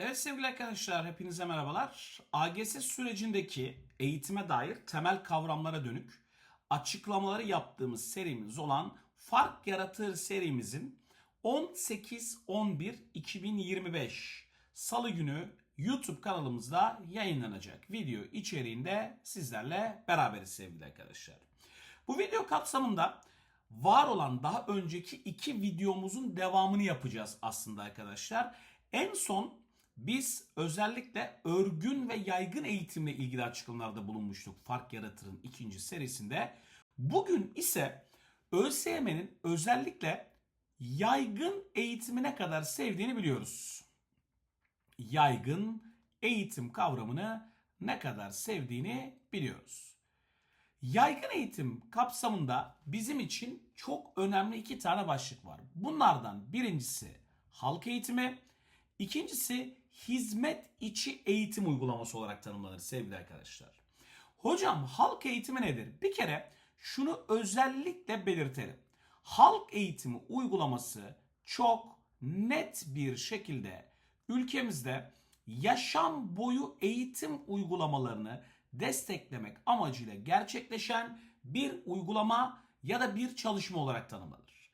Evet sevgili arkadaşlar hepinize merhabalar. AGS sürecindeki eğitime dair temel kavramlara dönük açıklamaları yaptığımız serimiz olan Fark Yaratır serimizin 18-11-2025 Salı günü YouTube kanalımızda yayınlanacak video içeriğinde sizlerle beraberiz sevgili arkadaşlar. Bu video kapsamında var olan daha önceki iki videomuzun devamını yapacağız aslında arkadaşlar. En son biz özellikle örgün ve yaygın eğitimle ilgili açıklamalarda bulunmuştuk Fark Yaratır'ın ikinci serisinde. Bugün ise ÖSYM'nin özellikle yaygın eğitimi ne kadar sevdiğini biliyoruz. Yaygın eğitim kavramını ne kadar sevdiğini biliyoruz. Yaygın eğitim kapsamında bizim için çok önemli iki tane başlık var. Bunlardan birincisi halk eğitimi, ikincisi hizmet içi eğitim uygulaması olarak tanımlanır sevgili arkadaşlar. Hocam halk eğitimi nedir? Bir kere şunu özellikle belirtelim. Halk eğitimi uygulaması çok net bir şekilde ülkemizde yaşam boyu eğitim uygulamalarını desteklemek amacıyla gerçekleşen bir uygulama ya da bir çalışma olarak tanımlanır.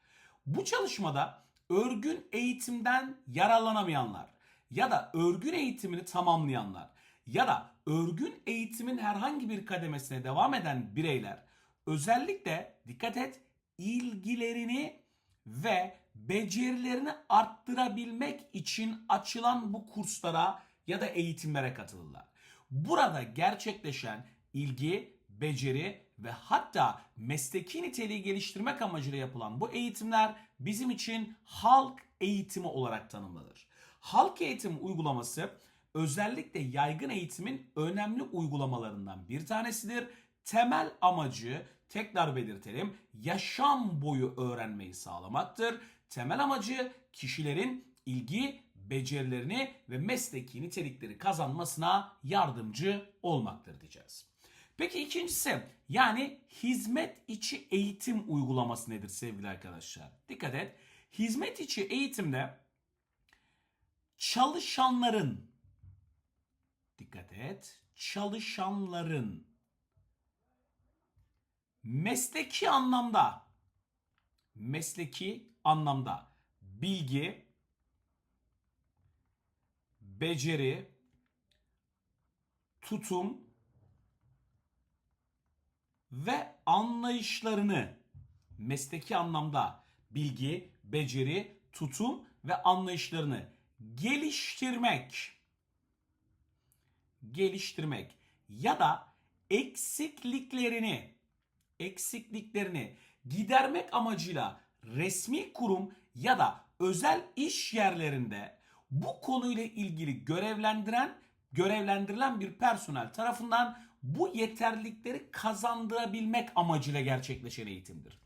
Bu çalışmada örgün eğitimden yararlanamayanlar ya da örgün eğitimini tamamlayanlar ya da örgün eğitimin herhangi bir kademesine devam eden bireyler özellikle dikkat et ilgilerini ve becerilerini arttırabilmek için açılan bu kurslara ya da eğitimlere katılırlar. Burada gerçekleşen ilgi, beceri ve hatta mesleki niteliği geliştirmek amacıyla yapılan bu eğitimler bizim için halk eğitimi olarak tanımlanır. Halk eğitim uygulaması özellikle yaygın eğitimin önemli uygulamalarından bir tanesidir. Temel amacı tekrar belirtelim yaşam boyu öğrenmeyi sağlamaktır. Temel amacı kişilerin ilgi, becerilerini ve mesleki nitelikleri kazanmasına yardımcı olmaktır diyeceğiz. Peki ikincisi yani hizmet içi eğitim uygulaması nedir sevgili arkadaşlar? Dikkat et. Hizmet içi eğitimde çalışanların. Dikkat et çalışanların. Mesleki anlamda mesleki anlamda bilgi, beceri, tutum ve anlayışlarını mesleki anlamda bilgi, beceri, tutum ve anlayışlarını geliştirmek geliştirmek ya da eksikliklerini eksikliklerini gidermek amacıyla resmi kurum ya da özel iş yerlerinde bu konuyla ilgili görevlendiren görevlendirilen bir personel tarafından bu yeterlilikleri kazandırabilmek amacıyla gerçekleşen eğitimdir.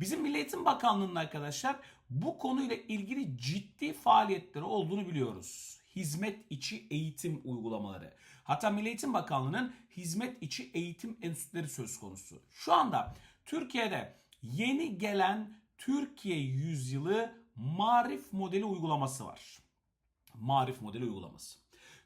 Bizim Milli Eğitim Bakanlığı'nın arkadaşlar bu konuyla ilgili ciddi faaliyetleri olduğunu biliyoruz. Hizmet içi eğitim uygulamaları. Hatta Milli Eğitim Bakanlığı'nın hizmet içi eğitim enstitüleri söz konusu. Şu anda Türkiye'de yeni gelen Türkiye Yüzyılı Marif Modeli uygulaması var. Marif Modeli uygulaması.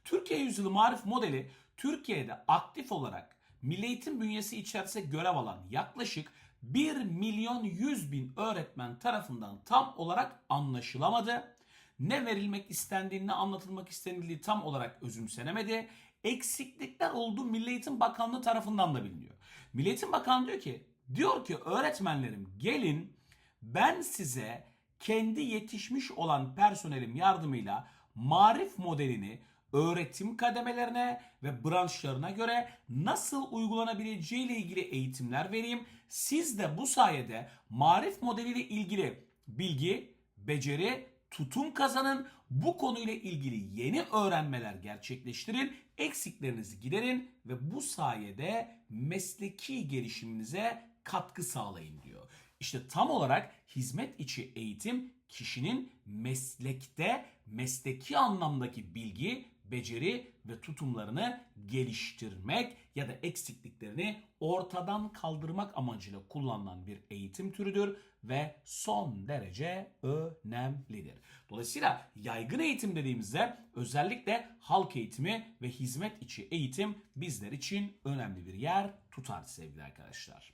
Türkiye Yüzyılı Marif Modeli Türkiye'de aktif olarak Milli Eğitim bünyesi içerisinde görev alan yaklaşık 1 milyon 100 bin öğretmen tarafından tam olarak anlaşılamadı. Ne verilmek istendiğini, ne anlatılmak istenildiği tam olarak özümsenemedi. Eksiklikler olduğu Milli Eğitim Bakanlığı tarafından da biliniyor. Milli Eğitim Bakanlığı diyor ki, diyor ki öğretmenlerim gelin ben size kendi yetişmiş olan personelim yardımıyla marif modelini öğretim kademelerine ve branşlarına göre nasıl uygulanabileceği ile ilgili eğitimler vereyim. Siz de bu sayede marif modeliyle ilgili bilgi, beceri, tutum kazanın. Bu konuyla ilgili yeni öğrenmeler gerçekleştirin. Eksiklerinizi giderin ve bu sayede mesleki gelişiminize katkı sağlayın diyor. İşte tam olarak hizmet içi eğitim kişinin meslekte mesleki anlamdaki bilgi, beceri ve tutumlarını geliştirmek ya da eksikliklerini ortadan kaldırmak amacıyla kullanılan bir eğitim türüdür ve son derece önemlidir. Dolayısıyla yaygın eğitim dediğimizde özellikle halk eğitimi ve hizmet içi eğitim bizler için önemli bir yer tutar sevgili arkadaşlar.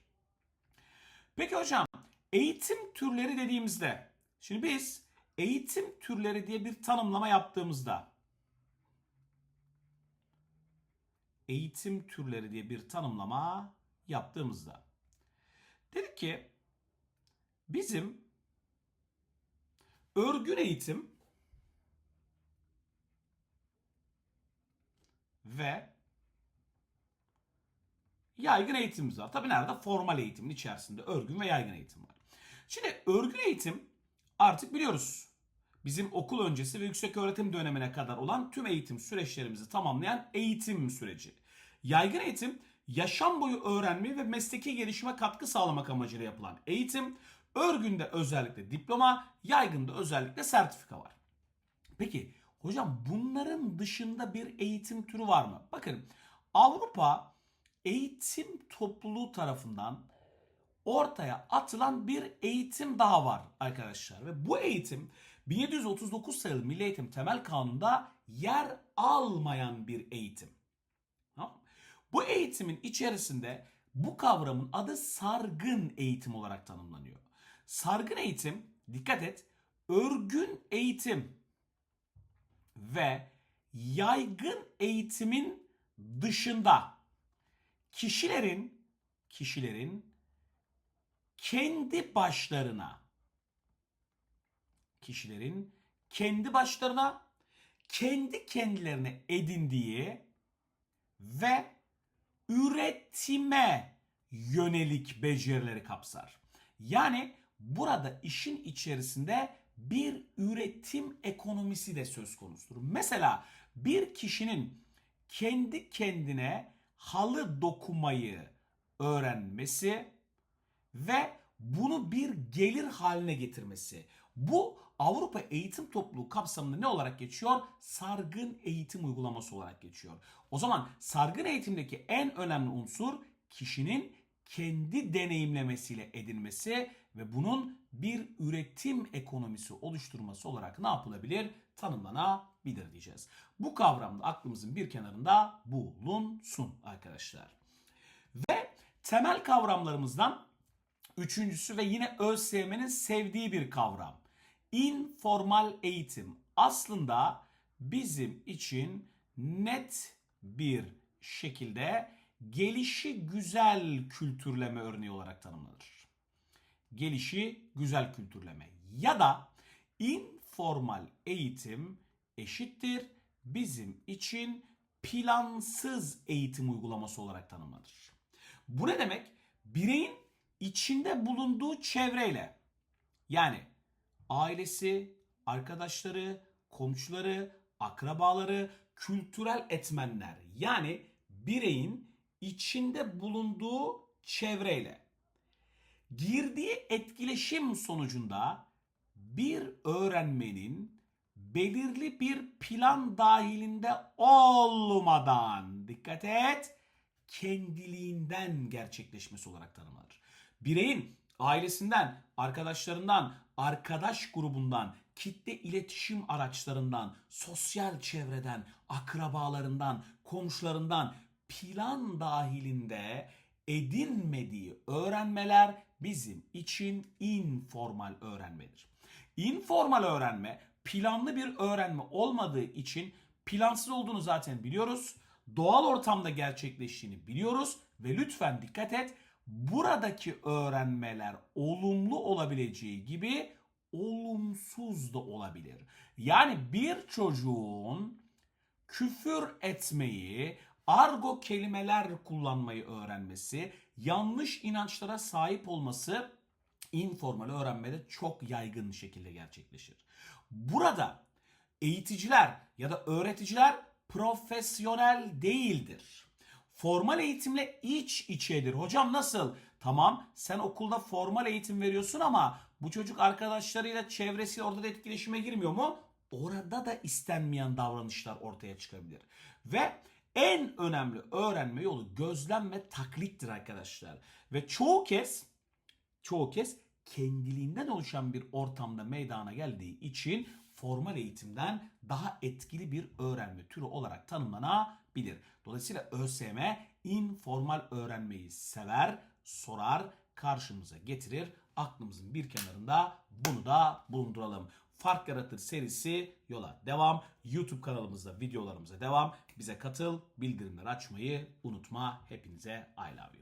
Peki hocam eğitim türleri dediğimizde şimdi biz eğitim türleri diye bir tanımlama yaptığımızda eğitim türleri diye bir tanımlama yaptığımızda dedik ki bizim örgün eğitim ve yaygın eğitimimiz var. Tabii nerede? Formal eğitimin içerisinde örgün ve yaygın eğitim var. Şimdi örgün eğitim artık biliyoruz. Bizim okul öncesi ve yüksek öğretim dönemine kadar olan tüm eğitim süreçlerimizi tamamlayan eğitim süreci. Yaygın eğitim yaşam boyu öğrenme ve mesleki gelişime katkı sağlamak amacıyla yapılan eğitim. Örgünde özellikle diploma, yaygında özellikle sertifika var. Peki hocam bunların dışında bir eğitim türü var mı? Bakın Avrupa eğitim topluluğu tarafından ortaya atılan bir eğitim daha var arkadaşlar. Ve bu eğitim 1739 sayılı Milli Eğitim Temel Kanunu'nda yer almayan bir eğitim. Bu eğitimin içerisinde bu kavramın adı sargın eğitim olarak tanımlanıyor. Sargın eğitim, dikkat et, örgün eğitim ve yaygın eğitimin dışında kişilerin kişilerin kendi başlarına kişilerin kendi başlarına kendi kendilerine edindiği ve üretime yönelik becerileri kapsar. Yani burada işin içerisinde bir üretim ekonomisi de söz konusudur. Mesela bir kişinin kendi kendine halı dokumayı öğrenmesi ve bunu bir gelir haline getirmesi. Bu Avrupa Eğitim Topluluğu kapsamında ne olarak geçiyor? Sargın eğitim uygulaması olarak geçiyor. O zaman sargın eğitimdeki en önemli unsur kişinin kendi deneyimlemesiyle edinmesi ve bunun bir üretim ekonomisi oluşturması olarak ne yapılabilir? Tanımlanabilir diyeceğiz. Bu kavram da aklımızın bir kenarında bulunsun arkadaşlar. Ve temel kavramlarımızdan üçüncüsü ve yine ÖSYM'nin sevdiği bir kavram. Informal eğitim. Aslında bizim için net bir şekilde gelişi güzel kültürleme örneği olarak tanımlanır. Gelişi güzel kültürleme ya da informal eğitim eşittir bizim için plansız eğitim uygulaması olarak tanımlanır. Bu ne demek? Bireyin içinde bulunduğu çevreyle yani ailesi, arkadaşları, komşuları, akrabaları, kültürel etmenler yani bireyin içinde bulunduğu çevreyle girdiği etkileşim sonucunda bir öğrenmenin belirli bir plan dahilinde olmadan dikkat et kendiliğinden gerçekleşmesi olarak tanımlanır. Bireyin ailesinden, arkadaşlarından, arkadaş grubundan, kitle iletişim araçlarından, sosyal çevreden, akrabalarından, komşularından plan dahilinde edinmediği öğrenmeler bizim için informal öğrenmedir. Informal öğrenme planlı bir öğrenme olmadığı için plansız olduğunu zaten biliyoruz. Doğal ortamda gerçekleştiğini biliyoruz ve lütfen dikkat et buradaki öğrenmeler olumlu olabileceği gibi olumsuz da olabilir. Yani bir çocuğun küfür etmeyi, argo kelimeler kullanmayı öğrenmesi, yanlış inançlara sahip olması informal öğrenmede çok yaygın şekilde gerçekleşir. Burada eğiticiler ya da öğreticiler profesyonel değildir. Formal eğitimle iç içedir. Hocam nasıl? Tamam sen okulda formal eğitim veriyorsun ama bu çocuk arkadaşlarıyla çevresiyle orada da etkileşime girmiyor mu? orada da istenmeyen davranışlar ortaya çıkabilir. Ve en önemli öğrenme yolu gözlem ve taklittir arkadaşlar. Ve çoğu kez çoğu kez kendiliğinden oluşan bir ortamda meydana geldiği için formal eğitimden daha etkili bir öğrenme türü olarak tanımlanabilir. Dolayısıyla ÖSYM informal öğrenmeyi sever, sorar, karşımıza getirir. Aklımızın bir kenarında bunu da bulunduralım. Fark Yaratır serisi yola devam. YouTube kanalımızda videolarımıza devam. Bize katıl, bildirimler açmayı unutma. Hepinize I love you.